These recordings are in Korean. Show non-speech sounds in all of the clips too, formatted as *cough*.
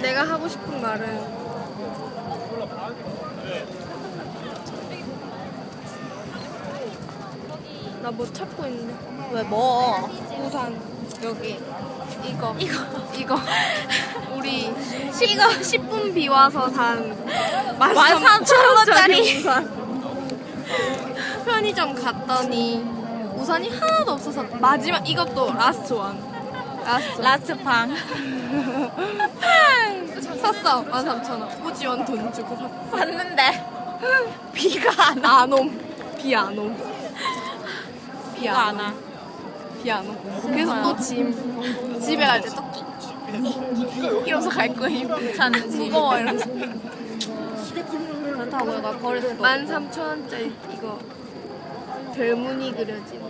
내가 하고 싶은 말은 나 뭐 찾고 있는데 왜 뭐? 우산 여기. 이거 *laughs* 이거 이거 우리 *laughs* 이거 10분 비 와서 산 13,000원짜리. 우산 편의점 갔더니 우산이 하나도 없어서 마지막 이것도 라스트 원 라스트 라스트 팡. *laughs* 샀어. 13,000원 우지원 돈 주고 샀어. 봤는데. *laughs* 비가 안 와. 안옴 비 안 옴. 비가 안 와. 비안옴. 그래서 또 짐 집에 갈 때또 이러면서 갈 거임. 집. 무거워 이러면서. 그렇다고 얘가 버릴 수도 없고. 13,000원짜리 이거. 별무늬 그려진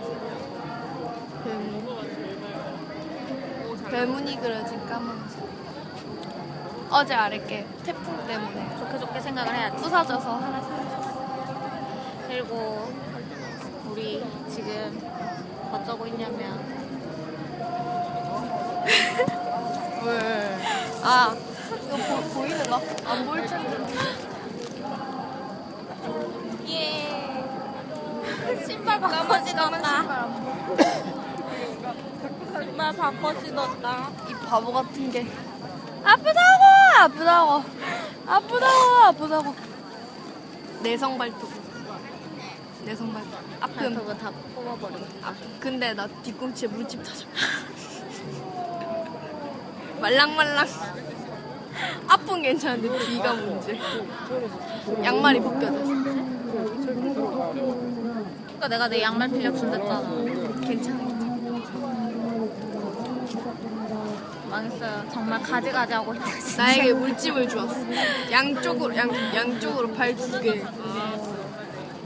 별무 별무늬 그려진 까만 옷. 어제 아랫게 태풍 때문에 좋게 좋게 생각을 해야지. 부서져서 하나 샀어 그리고 우리 지금 어쩌고 있냐면 *laughs* 왜? 아 이거 보, 보이는가? 안 보일 텐데 예 신발 바꿔 까만 신 었다 신발 안 보여. 신발 바꿔 신었다 이 바보 같은 게. 아프다고! 아프다고. 아프다고 아프다고. 내성 발톱. 내성 발톱. 아픔 발톱은 다 뽑아버리고 아, 근데 나 뒤꿈치에 물집 터져 *laughs* 말랑말랑. 아픈 괜찮은데 뒤가 문제. 양말이 벗겨졌어 그러니까 내가 내 양말 필력 준댔잖아. 괜찮아 망했어요. 정말 가지가지 하고 진짜. 나에게 물집을 주었어. 양쪽으로 양, 양쪽으로 발 두 개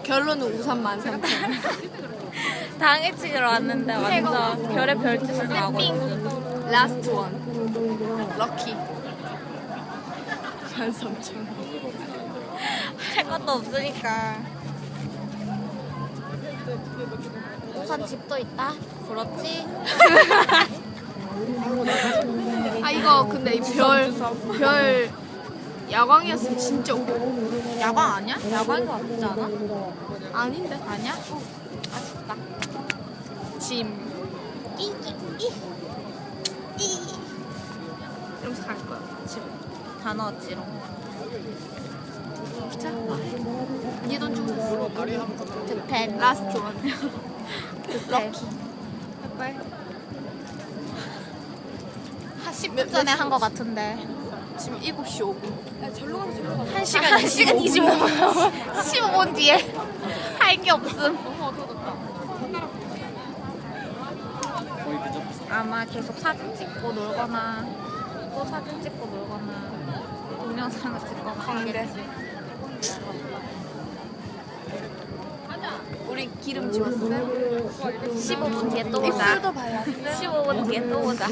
결론은 우산 만 삼천 *laughs* 당해치기로 왔는데 완전 별의 별짓을 하고 있어 라스트 원 럭키 만삼천 할 것도 없으니까. 우선 집도 있다? 부럽지? *laughs* 아 이거 근데 이별별 야광이었으면 진짜 웃겨 야광 아니야? 야광인 거 같지 않아? 아닌데 아니야? 아쉽다 짐 이러면서 갈 거야 집에 다 넣었지롱 자 니돈 주고 샀어 라스트 원 럭키 빨리 한 10분 전에 한 거 같은데. 지금 7시 5분. 야 절로 가서 절로 가서. 1시간, 1시간 25분. 15분. 뒤에 할 게 없음. 아마 계속 사진 찍고 놀거나 또 사진 찍고 놀거나 동영상을 찍거나 하겠지 기름 지웠어요? 15분 뒤에 또 오자 입술도 발랐어요? 15분 뒤에 또 오자